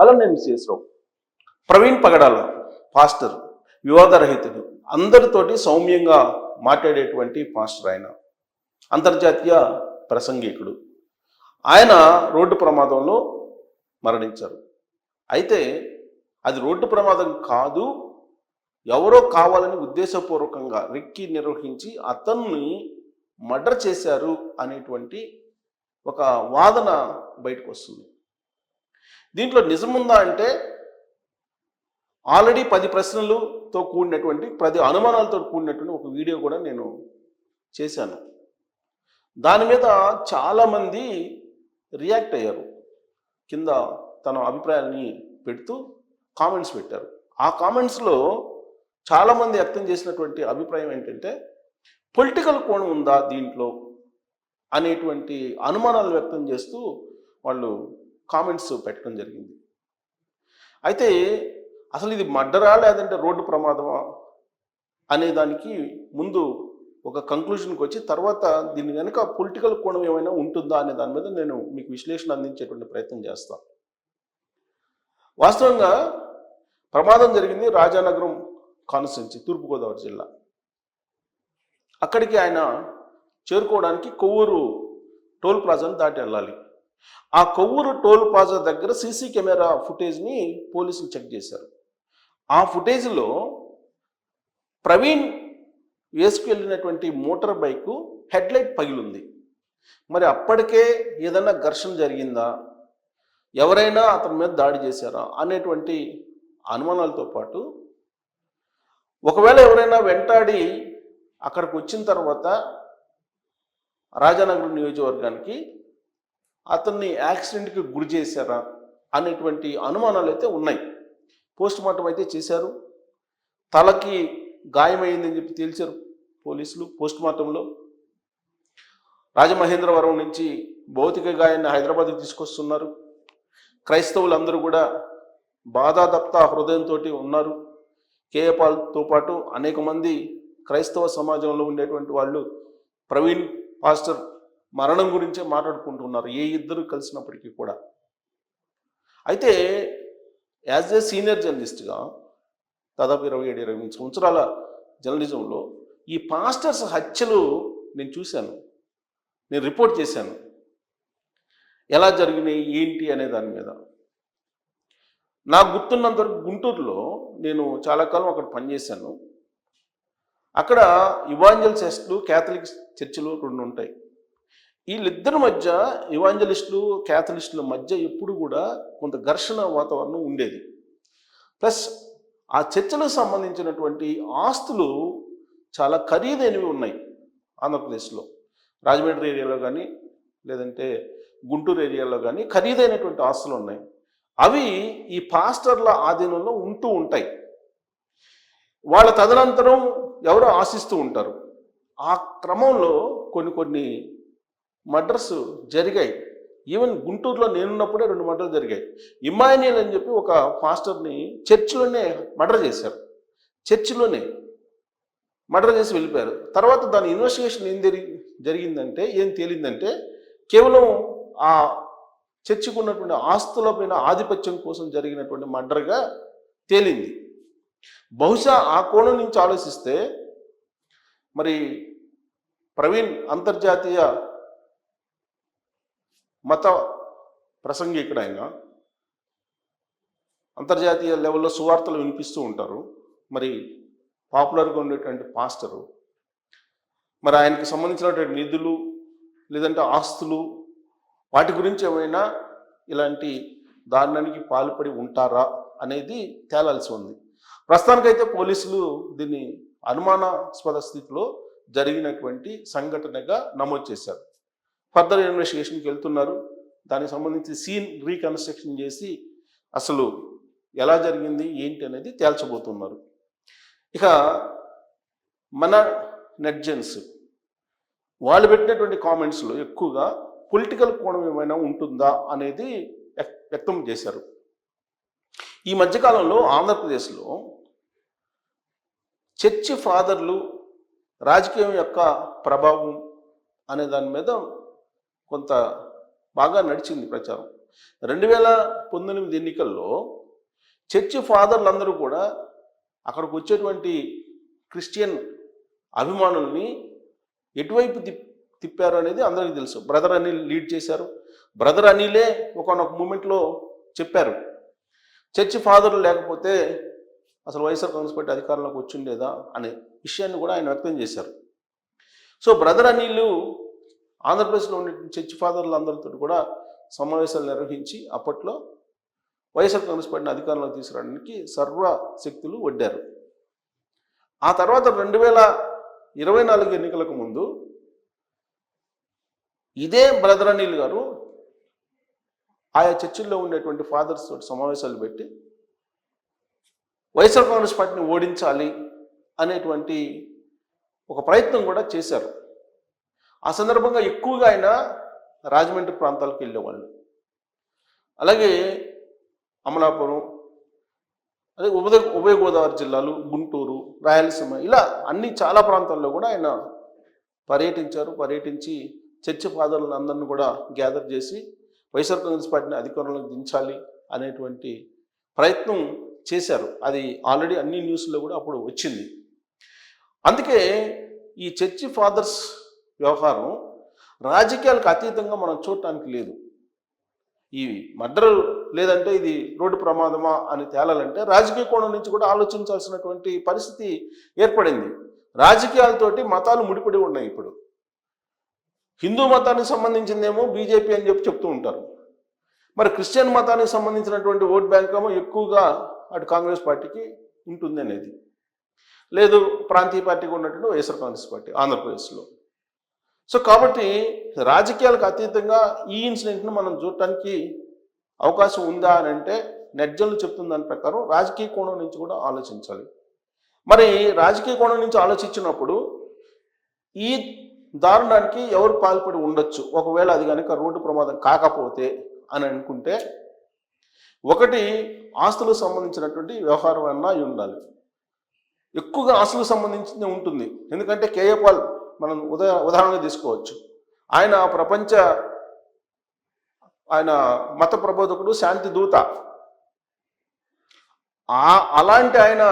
అలా నేను శేషరావు. ప్రవీణ్ పగడాల పాస్టర్ వివాదరహితుడు. అందరితోటి సౌమ్యంగా మాట్లాడేటువంటి పాస్టర్ ఆయన. అంతర్జాతీయ ప్రసంగికుడు. ఆయన రోడ్డు ప్రమాదంలో మరణించారు. అయితే అది రోడ్డు ప్రమాదం కాదు ఎవరో కావాలని ఉద్దేశపూర్వకంగా రిక్కి నిర్వహించి అతన్ని మర్డర్ చేశారు అనేటువంటి ఒక వాదన బయటకు వస్తుంది. దీంట్లో నిజముందా అంటే ఆల్రెడీ పది ప్రశ్నలతో కూడినటువంటి పది అనుమానాలతో కూడినటువంటి ఒక వీడియో కూడా నేను చేశాను. దాని మీద చాలామంది రియాక్ట్ అయ్యారు. కింద తన అభిప్రాయాన్ని పెడుతూ కామెంట్స్ పెట్టారు. ఆ కామెంట్స్లో చాలామంది వ్యక్తం చేసినటువంటి అభిప్రాయం ఏంటంటే పొలిటికల్ కోణం ఉందా దీంట్లో అనేటువంటి అనుమానాలు వ్యక్తం చేస్తూ వాళ్ళు కామెంట్స్ పెట్టడం జరిగింది. అయితే అసలు ఇది మర్డరా లేదంటే రోడ్డు ప్రమాదమా అనే దానికి ముందు ఒక కంక్లూషన్కి వచ్చి తర్వాత దీని కనుక పొలిటికల్ కోణం ఏమైనా ఉంటుందా అనే దాని మీద నేను మీకు విశ్లేషణ అందించేటువంటి ప్రయత్నం చేస్తాను వాస్తవంగా ప్రమాదం జరిగింది రాజానగరం కాన్స్టిట్యున్సీ తూర్పుగోదావరి జిల్లా. అక్కడికి ఆయన చేరుకోవడానికి కొవ్వూరు టోల్ ప్లాజాను దాటి వెళ్ళాలి. ఆ కొవ్వూరు టోల్ ప్లాజా దగ్గర సీసీ కెమెరా ఫుటేజ్ని పోలీసులు చెక్ చేశారు. ఆ ఫుటేజ్లో ప్రవీణ్ వేసుకు వెళ్ళినటువంటి మోటార్ బైకు హెడ్లైట్ పగిలింది. మరి అప్పటికే ఏదైనా ఘర్షణ జరిగిందా? ఎవరైనా అతని మీద దాడి చేశారా? అనేటువంటి అనుమానాలతో పాటు ఒకవేళ ఎవరైనా వెంటాడి అక్కడికి వచ్చిన తర్వాత రాజానగరం నియోజకవర్గానికి అతన్ని యాక్సిడెంట్కి గురి చేశారా అనేటువంటి అనుమానాలు అయితే ఉన్నాయి. పోస్ట్ మార్టం అయితే చేశారు. తలకి గాయమైందని చెప్పి తేల్చారు పోలీసులు పోస్ట్ మార్టంలో. రాజమహేంద్రవరం నుంచి భౌతిక గాయాన్ని హైదరాబాద్కి తీసుకొస్తున్నారు. క్రైస్తవులందరూ కూడా బాధాదప్త హృదయంతో ఉన్నారు. కేఏపాల్తో పాటు అనేక మంది క్రైస్తవ సమాజంలో ఉండేటువంటి వాళ్ళు ప్రవీణ్ పాస్టర్ మరణం గురించే మాట్లాడుకుంటున్నారు ఏ ఇద్దరు కలిసినప్పటికీ కూడా. అయితే యాజ్ ఏ సీనియర్ జర్నలిస్ట్గా దాదాపు ఇరవై ఏడు ఇరవై మూడు సంవత్సరాల జర్నలిజంలో ఈ పాస్టర్స్ హత్యలు నేను చూశాను నేను రిపోర్ట్ చేశాను. ఎలా జరిగినాయి ఏంటి అనే దాని మీద. నాకు గుర్తున్నంత వరకు గుంటూరులో నేను చాలా కాలం అక్కడ పనిచేశాను. అక్కడ ఇవాంజలిస్టులు క్యాథలిక్ చర్చిలు రెండు ఉంటాయి. వీళ్ళిద్దరి మధ్య ఇవాంజలిస్టులు క్యాథలిస్టుల మధ్య ఎప్పుడు కూడా కొంత ఘర్షణ వాతావరణం ఉండేది. ప్లస్ ఆ చర్చలకు సంబంధించినటువంటి ఆస్తులు చాలా ఖరీదైనవి ఉన్నాయి ఆంధ్రప్రదేశ్లో. రాజమండ్రి ఏరియాలో కానీ లేదంటే గుంటూరు ఏరియాలో కానీ ఖరీదైనటువంటి ఆస్తులు ఉన్నాయి. అవి ఈ పాస్టర్ల ఆధీనంలో ఉంటూ ఉంటాయి. వాళ్ళ తదనంతరం ఎవరో ఆశిస్తూ ఉంటారు. ఆ క్రమంలో కొన్ని కొన్ని మర్డర్స్ జరిగాయి. ఈవెన్ గుంటూరులో నేనున్నప్పుడే రెండు మర్డర్లు జరిగాయి. ఇమాన్యుయల్ అని చెప్పి ఒక పాస్టర్ని చర్చిలోనే మర్డర్ చేశారు. చర్చిలోనే మర్డర్ చేసి వెళ్ళిపోయారు. తర్వాత దాని ఇన్వెస్టిగేషన్ ఏం జరిగి జరిగిందంటే ఏం తేలిందంటే కేవలం ఆ చర్చికి ఉన్నటువంటి ఆస్తులపైన ఆధిపత్యం కోసం జరిగినటువంటి మర్డర్గా తేలింది. బహుశా ఆ కోణం నుంచి ఆలోచిస్తే మరి ప్రవీణ్ అంతర్జాతీయ మత ప్రసంగికుడు ఆయన. అంతర్జాతీయ లెవెల్లో సువార్తలు వినిపిస్తూ ఉంటారు. మరి పాపులర్గా ఉండేటువంటి పాస్టరు. మరి ఆయనకు సంబంధించినటువంటి నిధులు లేదంటే ఆస్తులు వాటి గురించి ఏమైనా ఇలాంటి దారుణానికి పాల్పడి ఉంటారా అనేది తేలాల్సి ఉంది. ప్రస్తుతానికైతే పోలీసులు దీన్ని అనుమానాస్పద స్థితిలో జరిగినటువంటి సంఘటనగా నమోదు చేశారు. ఫర్దర్ ఇన్వెస్టిగేషన్కి వెళ్తున్నారు. దానికి సంబంధించి సీన్ రీకన్స్ట్రక్షన్ చేసి అసలు ఎలా జరిగింది ఏంటి అనేది తేల్చబోతున్నారు. ఇక మన నెట్జెన్స్ వాళ్ళు పెట్టినటువంటి కామెంట్స్లో ఎక్కువగా పొలిటికల్ కోణం ఏమైనా ఉంటుందా అనేది వ్యక్- వ్యక్తం చేశారు. ఈ మధ్యకాలంలో ఆంధ్రప్రదేశ్లో చర్చి ఫాదర్లు రాజకీయం యొక్క ప్రభావం అనే దాని మీద కొంత బాగా నడిచింది ప్రచారం. రెండు వేల పంతొమ్మిది ఎన్నికల్లో చర్చి ఫాదర్లు అందరూ కూడా అక్కడికి వచ్చేటువంటి క్రిస్టియన్ అభిమానుల్ని ఎటువైపు తి తిప్పారు అనేది అందరికీ తెలుసు. బ్రదర్ అనిల్ లీడ్ చేశారు. బ్రదర్ అనిలే ఒకనొక మూమెంట్లో చెప్పారు. చర్చి ఫాదర్లు లేకపోతే అసలు వైఎస్ఆర్ కాంగ్రెస్ పార్టీ అధికారంలోకి వచ్చిండేదా అనే విషయాన్ని కూడా ఆయన వ్యక్తం చేశారు. సో బ్రదర్ అనిల్ ఆంధ్రప్రదేశ్లో ఉండే చర్చి ఫాదర్లు అందరితో కూడా సమావేశాలు నిర్వహించి అప్పట్లో వైఎస్ఆర్ కాంగ్రెస్ పార్టీని అధికారంలోకి తీసుకురావడానికి సర్వ శక్తులు వడ్డారు. ఆ తర్వాత రెండు వేల ఇరవై నాలుగు ఎన్నికలకు ముందు ఇదే బ్రదర్ అనిల్ గారు ఆయా చర్చిల్లో ఉండేటువంటి ఫాదర్స్ తోటి సమావేశాలు పెట్టి వైఎస్ఆర్ కాంగ్రెస్ పార్టీని ఓడించాలి అనేటువంటి ఒక ప్రయత్నం కూడా చేశారు. ఆ సందర్భంగా ఎక్కువగా ఆయన రాజమండ్రి ప్రాంతాలకు వెళ్ళేవాళ్ళు. అలాగే అమలాపురం అదే ఉభయ ఉభయ గోదావరి జిల్లాలు గుంటూరు రాయలసీమ ఇలా అన్ని చాలా ప్రాంతాల్లో కూడా ఆయన పర్యటించారు. పర్యటించి చర్చ ఫాదర్లను అందరిని కూడా గ్యాదర్ చేసి వైఎస్ఆర్ కాంగ్రెస్ పార్టీని అధికారంలోకి దించాలి అనేటువంటి ప్రయత్నం చేశారు. అది ఆల్రెడీ అన్ని న్యూస్లో కూడా అప్పుడు వచ్చింది. అందుకే ఈ చర్చి ఫాదర్స్ వ్యవహారం రాజకీయాలకు అతీతంగా మనం చూడటానికి లేదు. ఈ మర్డర్ లేదంటే ఇది రోడ్డు ప్రమాదమా అని తేలాలంటే రాజకీయ కోణం నుంచి కూడా ఆలోచించాల్సినటువంటి పరిస్థితి ఏర్పడింది. రాజకీయాలతోటి మతాలు ముడిపడి ఉన్నాయి ఇప్పుడు. హిందూ మతానికి సంబంధించిందేమో బీజేపీ అని చెప్పి చెప్తూ ఉంటారు. మరి క్రిస్టియన్ మతానికి సంబంధించినటువంటి ఓట్ బ్యాంక్ ఏమో ఎక్కువగా అటు కాంగ్రెస్ పార్టీకి ఉంటుంది అనేది. లేదు ప్రాంతీయ పార్టీకి ఉన్నటువంటి వైఎస్ఆర్ కాంగ్రెస్ పార్టీ ఆంధ్రప్రదేశ్లో. సో కాబట్టి రాజకీయాలకు అతీతంగా ఈ ఇన్సిడెంట్ను మనం చూడటానికి అవకాశం ఉందా అని అంటే నెట్జన్లు చెప్తున్న దాని ప్రకారం రాజకీయ కోణం నుంచి కూడా ఆలోచించాలి. మరి రాజకీయ కోణం నుంచి ఆలోచించినప్పుడు ఈ దారుణానికి ఎవరు పాల్పడి ఉండొచ్చు? ఒకవేళ అది కనుక రోడ్డు ప్రమాదం కాకపోతే అని అనుకుంటే ఒకటి ఆస్తులకు సంబంధించినటువంటి వ్యవహారం అన్నా అయి ఉండాలి. ఎక్కువగా ఆస్తులకు సంబంధించింది ఉంటుంది. ఎందుకంటే కేఏపాల్ మనం ఉదా ఉదాహరణగా తీసుకోవచ్చు. ఆయన ప్రపంచ ఆయన మత ప్రబోధకుడు శాంతి దూత. అలాంటి ఆయన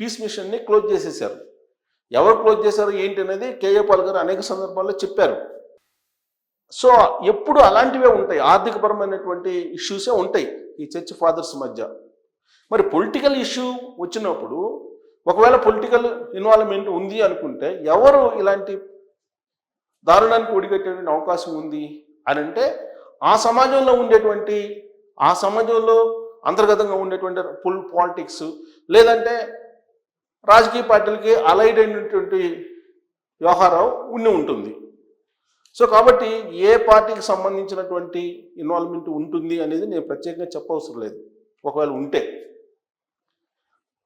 పీస్ మిషన్ని క్లోజ్ చేసేసారు. ఎవరు క్లోజ్ చేశారు ఏంటి అనేది కేఏ పాల్ గారు అనేక సందర్భాల్లో చెప్పారు. సో ఎప్పుడు అలాంటివే ఉంటాయి. ఆర్థికపరమైనటువంటి ఇష్యూసే ఉంటాయి ఈ చర్చ్ ఫాదర్స్ మధ్య. మరి పొలిటికల్ ఇష్యూ వచ్చినప్పుడు ఒకవేళ పొలిటికల్ ఇన్వాల్వ్మెంట్ ఉంది అనుకుంటే ఎవరు ఇలాంటి దారుణానికి ఒడిగట్టేటువంటి అవకాశం ఉంది అని అంటే ఆ సమాజంలో ఉండేటువంటి ఆ సమాజంలో అంతర్గతంగా ఉండేటువంటి పుల్ పాలిటిక్స్ లేదంటే రాజకీయ పార్టీలకి అలైడ్ అయినటువంటి వ్యవహారం ఉండి ఉంటుంది. సో కాబట్టి ఏ పార్టీకి సంబంధించినటువంటి ఇన్వాల్వ్మెంట్ ఉంటుంది అనేది నేను ప్రత్యేకంగా చెప్పవసరం లేదు. ఒకవేళ ఉంటే.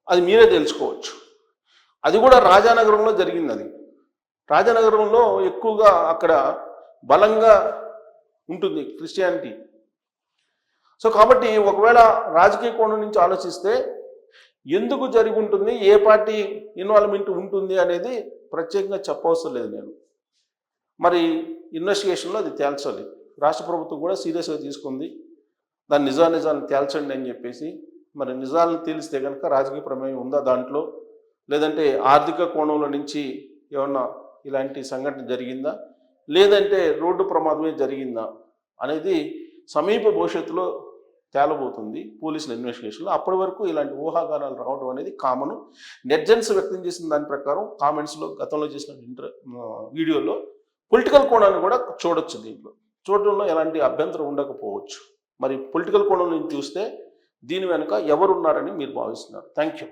అది మీరే తెలుసుకోవచ్చు. అది కూడా రాజానగరంలో జరిగింది అది. రాజానగరంలో ఎక్కువగా అక్కడ బలంగా ఉంటుంది క్రిస్టియానిటీ. సో కాబట్టి ఒకవేళ రాజకీయ కోణం నుంచి ఆలోచిస్తే ఎందుకు జరిగి ఉంటుంది ఏ పార్టీ ఇన్వాల్వ్మెంట్ ఉంటుంది అనేది ప్రత్యేకంగా చెప్పవసరం లేదు నేను. మరి ఇన్వెస్టిగేషన్లో అది తేల్చాలి. రాష్ట్ర ప్రభుత్వం కూడా సీరియస్గా తీసుకుంది. దాని నిజా నిజాన్ని తేల్చండి అని చెప్పేసి మరి నిజాలను తేలిస్తే కనుక రాజకీయ ప్రమేయం ఉందా దాంట్లో? లేదంటే ఆర్థిక కోణంలో నుంచి ఏమన్నా ఇలాంటి సంఘటన జరిగిందా? లేదంటే రోడ్డు ప్రమాదమే జరిగిందా? అనేది సమీప భవిష్యత్తులో తేలబోతుంది పోలీసుల ఇన్వెస్టిగేషన్లో. అప్పటి వరకు ఇలాంటి ఊహాగానాలు రావడం అనేది కామన్. నెట్జన్స్ వ్యక్తం చేసిన దాని ప్రకారం కామెంట్స్లో గతంలో చేసిన ఇంటర్ వీడియోలో పొలిటికల్ కోణాన్ని కూడా చూడొచ్చు దీంట్లో. చూడడంలో ఎలాంటి అభ్యంతరం ఉండకపోవచ్చు. మరి పొలిటికల్ కోణం నుంచి చూస్తే దీని వెనుక ఎవరున్నారని మీరు భావిస్తున్నారు. Thank you